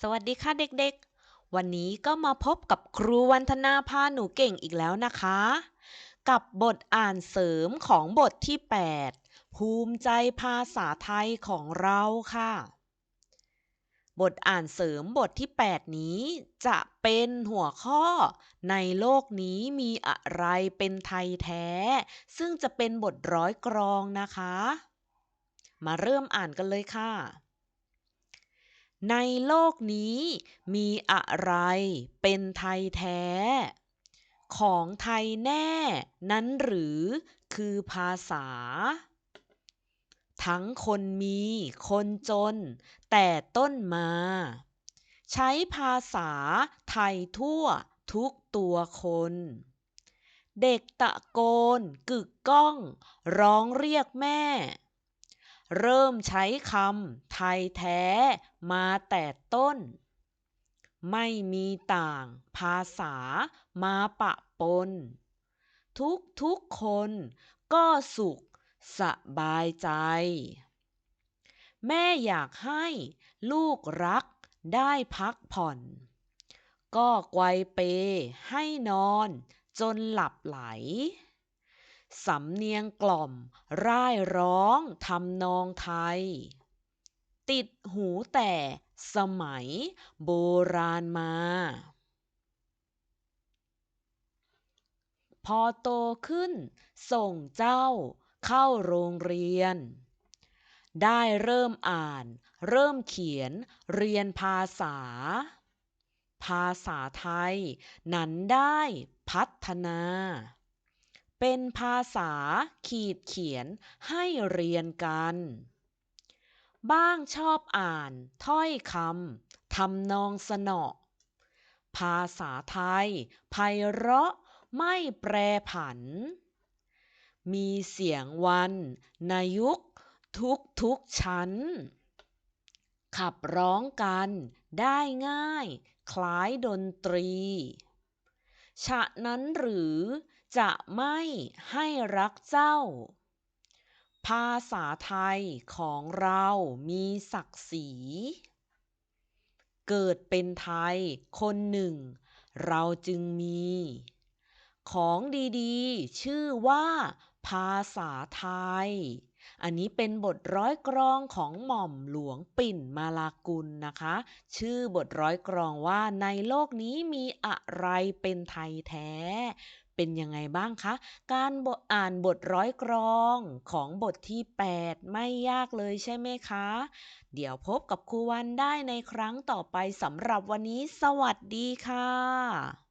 สวัสดีค่ะเด็กๆ วันนี้ก็มาพบกับครูวันธนาพาหนูเก่งอีกแล้วนะคะ กับบทอ่านเสริมของบทที่ 8 ภูมิใจภาษาไทยของเราค่ะ บทอ่านเสริมบทที่ 8 นี้ จะเป็นหัวข้อ ในโลกนี้มีอะไรเป็นไทยแท้ ซึ่งจะเป็นบทร้อยกรองนะคะ มาเริ่มอ่านกันเลยค่ะ ในโลกนี้มีอะไรเป็นไทยแท้ ของไทยแน่นั้นหรือคือภาษา ทั้งคนมีคนจน แต่ต้นมา ใช้ภาษาไทยทั่วทุกตัวคน เด็กตะโกนกึกก้อง ร้องเรียกแม่ เริ่มใช้คำไทยแท้มาแต่ต้น ไม่มีต่างภาษามาปะปน ทุกทุกคนก็สุขสบายใจ แม่อยากให้ลูกรักได้พักผ่อน ก็ไกวเปให้นอนจนหลับไหล สำเนียงกล่อม ร่ายร้องทำนองไทย ติดหูแต่สมัยโบราณมา พอโตขึ้น ส่งเจ้าเข้าโรงเรียน ได้เริ่มอ่าน เริ่มเขียนเรียนภาษา ภาษาไทย นั้นได้พัฒนา เป็นภาษาขีดเขียนให้เรียนกัน บ้างชอบอ่าน ถ้อยคำทำนองสนอ ภาษาไทยไพเราะไม่แปรผัน มีเสียงวันในยุคทุกทุกชั้น ขับร้องกันได้ง่าย คล้ายดนตรี ฉะนั้นหรือ จะไม่ให้รักเจ้า ภาษาไทยของเรามีศักดิ์ศรี เกิดเป็นไทยคนหนึ่ง เราจึงมี ของดีๆ ชื่อว่าภาษาไทย อันนี้เป็นบทร้อยกรองของหม่อมหลวงปิ่นมาลากุลนะคะ ชื่อบทร้อยกรองว่าในโลกนี้มีอะไรเป็นไทยแท้ เป็นยังไงบ้างคะ การอ่านบทร้อยกรองของบทที่ 8 ไม่ยากเลยใช่ไหมคะ เดี๋ยวพบกับครูวันได้ในครั้งต่อไปสำหรับวันนี้ สวัสดีค่ะ